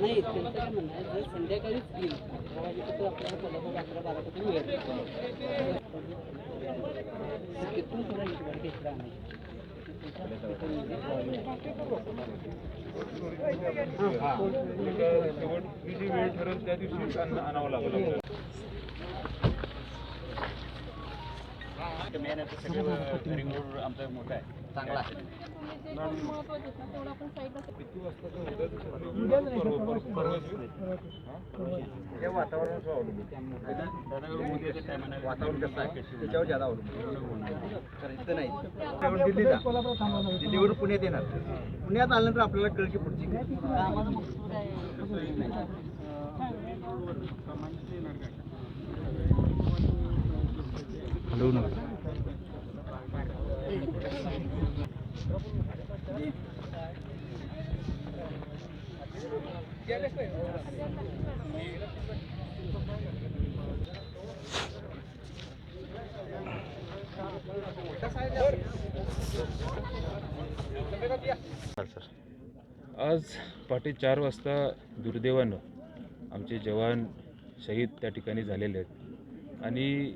नाही त्यांचं काय म्हणणं आहे जर संध्याकाळीच येईल तेव्हा तिथं आपल्याला कोल्हापूर अकरा बारापासून मिळेल शेवटची जी वेळ ठरेल त्या दिवशी अन्न आणावं लागेल आपल्याला. किती वाजता ते होतं ते सगळं परवा- वातावरण कसं आहे त्याच्यावर जादा अवलंबून नाही दिल्लीला दिल्लीवरून पुण्यात येणार पुण्यात आल्यानंतर आपल्याला कळलं की पुढची आज पहाटे चार वाजता दुर्दैवानं आमचे जवान शहीद त्या ठिकाणी झालेले आहेत. आणि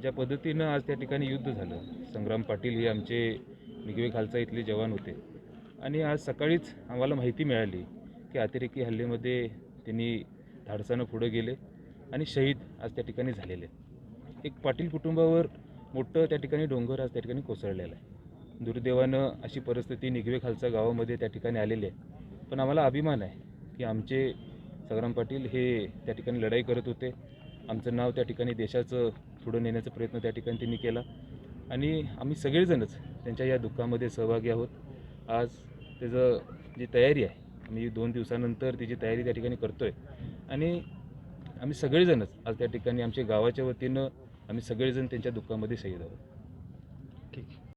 ज्या पद्धतीनं आज त्या ठिकाणी युद्ध झालं संग्राम पाटील हे आमचे निगवे खालसा इथले जवान होते. आणि आज सकाळीच आम्हाला माहिती मिळाली की अतिरेकी हल्लीमध्ये त्यांनी धाडसानं पुढं गेले आणि शहीद आज त्या ठिकाणी झालेले. एक पाटील कुटुंबावर मोठं त्या ठिकाणी डोंगर आज त्या ठिकाणी कोसळलेलं आहे. दुर्दैवानं अशी परिस्थिती निगवे गावामध्ये त्या ठिकाणी आलेली आहे. पण आम्हाला अभिमान आहे की आमचे संग्राम पाटील हे त्या ठिकाणी लढाई करत होते. आमचं नाव त्या ठिकाणी देशाचं पुढं नेण्याचा प्रयत्न त्या ठिकाणी त्यांनी केला. आणि आम्ही सगळेजणच त्यांच्या या दुःखामध्ये सहभागी आहोत. आज त्याचं जी तयारी आहे आम्ही दोन दिवसानंतर तिची तयारी त्या ठिकाणी करतो आहे आणि आम्ही सगळेजणच आज त्या ठिकाणी आमच्या गावाच्या वतीनं आम्ही सगळेजण त्यांच्या दुःखामध्ये शहीद आहोत.